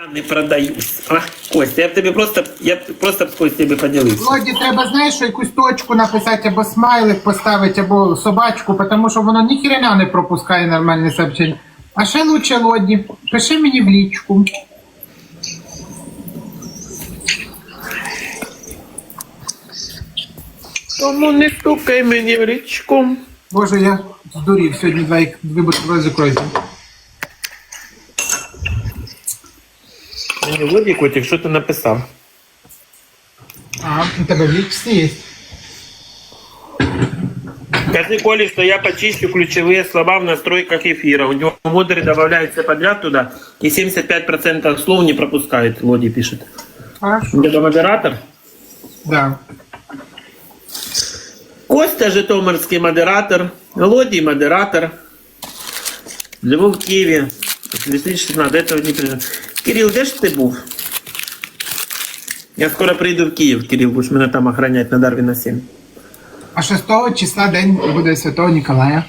Я не продаюсь. А, Костя, я б тобі просто, я б просто б з Костю би поділився. Володі, треба, знаєш, що якусь точку написати, або смайлик поставити, або собачку, тому що воно ні хрена не пропускає нормальне сообщення. А ще лучше, Лоді, пиши мені в лічку. Тому не стукай мені в річку. Боже, я здурів сьогодні два, дві бутерброди кройки. Мені Володя котик, що ти написав? А, у тебе в лічці є. Скажи Коле, что я почищу ключевые слова в настройках эфира. У него модеры добавляются подряд туда, и 75% слов не пропускает, Лоди пишет. Хорошо. Это модератор? Да. Костя Житомирский модератор, Лоди модератор. Живу в Киеве. С 2016 этого не приезжал. Кирилл, где ж ты був? Я скоро приеду в Киев, Кирилл, будешь меня там охранять на Дарвина 7. А 6 числа день буде Святого Ніколая.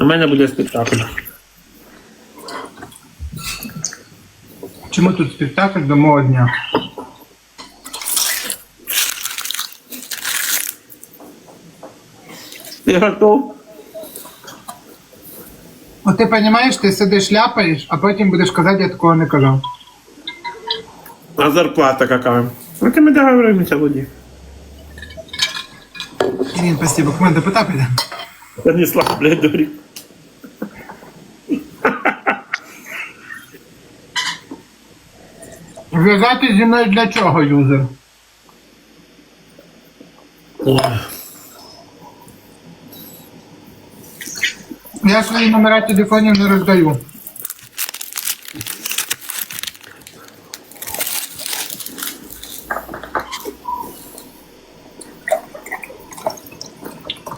У мене буде спектакль. Чому тут спектакль до мого дня? Ти готов? От ти розумієш, ти сидиш ляпаєш, а потім будеш казати, я такого не казав. А зарплата какая? Ну ты мы договоримся, Лоди. Ірин, спасибо. Команда потапити. Станислав, блядь, дурик. Зв'язати зі мною для чого, юзер? Я свої номера телефонів не роздаю.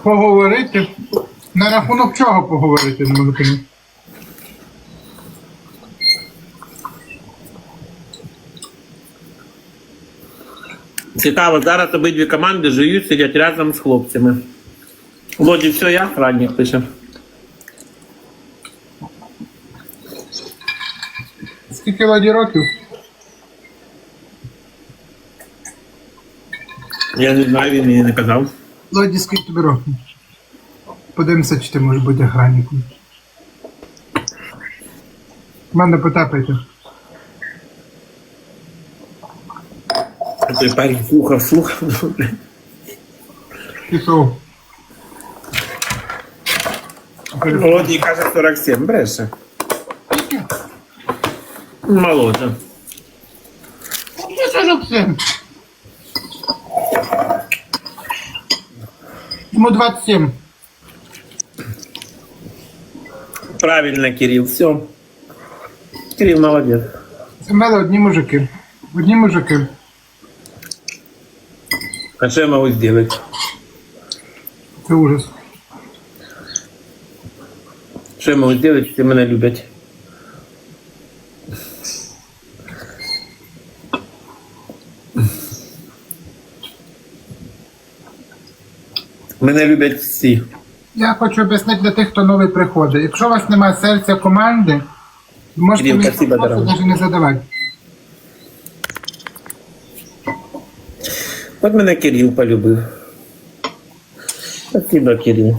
Поговорити. На рахунок чого поговорити не можу? Цікаво, зараз обидві команди жують, сидять разом з хлопцями. Лоді, все, я ранніх пише. Скільки ладі років? Я не знаю, він мені не казав. Ладі, скільки тобі років? Подивимося, чи ти можеш бути охранником. Команда потапайте. Той парень слухав, слухав. Пішов. Лоді каже 47, бреше. Молодше. Я 47. Йому 27. Правильно, Кирилл, все. Кирилл молодець. Це мали одні мужики. Одні мужики. А що я можу зробити? Це ужас. Що я можу зробити, якщо мене люблять? Мене люблять всі. Я хочу об'яснити для тих, хто новий приходить. Якщо у вас немає серця команди, можете мені навіть не задавати. От мене Кирил полюбив. Спасибо, Кирил.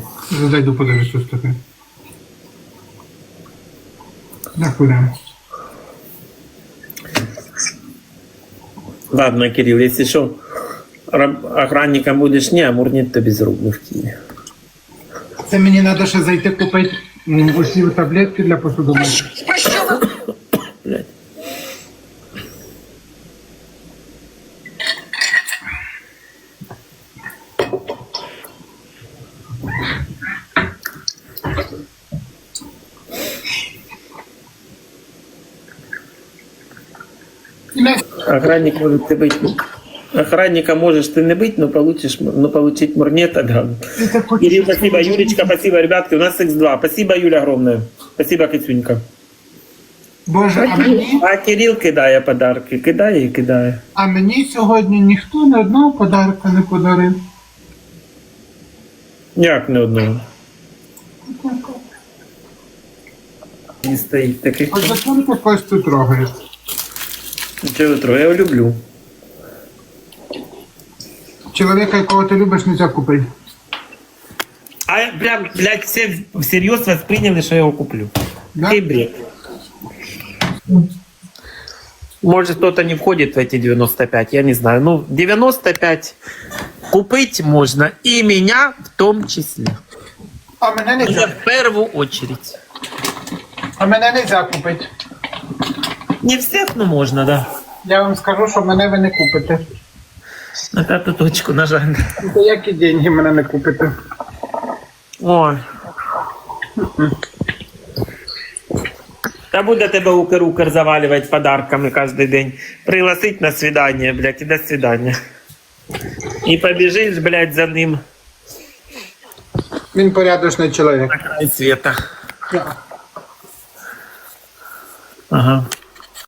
Зайду подивлюсь, що таке. Дякую. Ладно, Кирилл, если что, охранником будешь, не, амурнит то без рук в Киеве. Це мені треба ще зайти купити м, усі таблетки для посудомийки. Охранник может ты быть. Охранника можешь ты не быть, но получишь, но получить мурнет отган. Ти так хочеш, Кирилл, щоб спасибо. було Юлечка, спасибо. Ребятки, у нас X2. Спасибо, Юля, огромное. Спасибо, Кицюнька. Боже, а мені, А Кирилл кидає подарки. Кидає і кидає. а мені сьогодні ніхто ні одного подарка не подарив. Як не одного. Не стоїть таких. Ось зачем ти Костю трогаєш? Чого троє? Я його люблю. Чоловіка, якого ти любиш, не купити. А я прям, блядь, все всерьез восприняли, что я его куплю. Да? Какой бред. Может, кто-то не входит в эти 95, я не знаю. Ну, 95 купить можно, и меня в том числе. А мене не Я в первую очередь. А мене не купити. Не всех, но можно, да. Я вам скажу, що мене ви не купите. На пятую точку нажали. За які деньги мене не купите? Ой. Та буде тебе укр-укр заваливать подарками каждый день. Пригласить на свидание, блядь, и до свидания. И побежишь, блядь, за ним Він порядочний чоловік. на край света. Ага.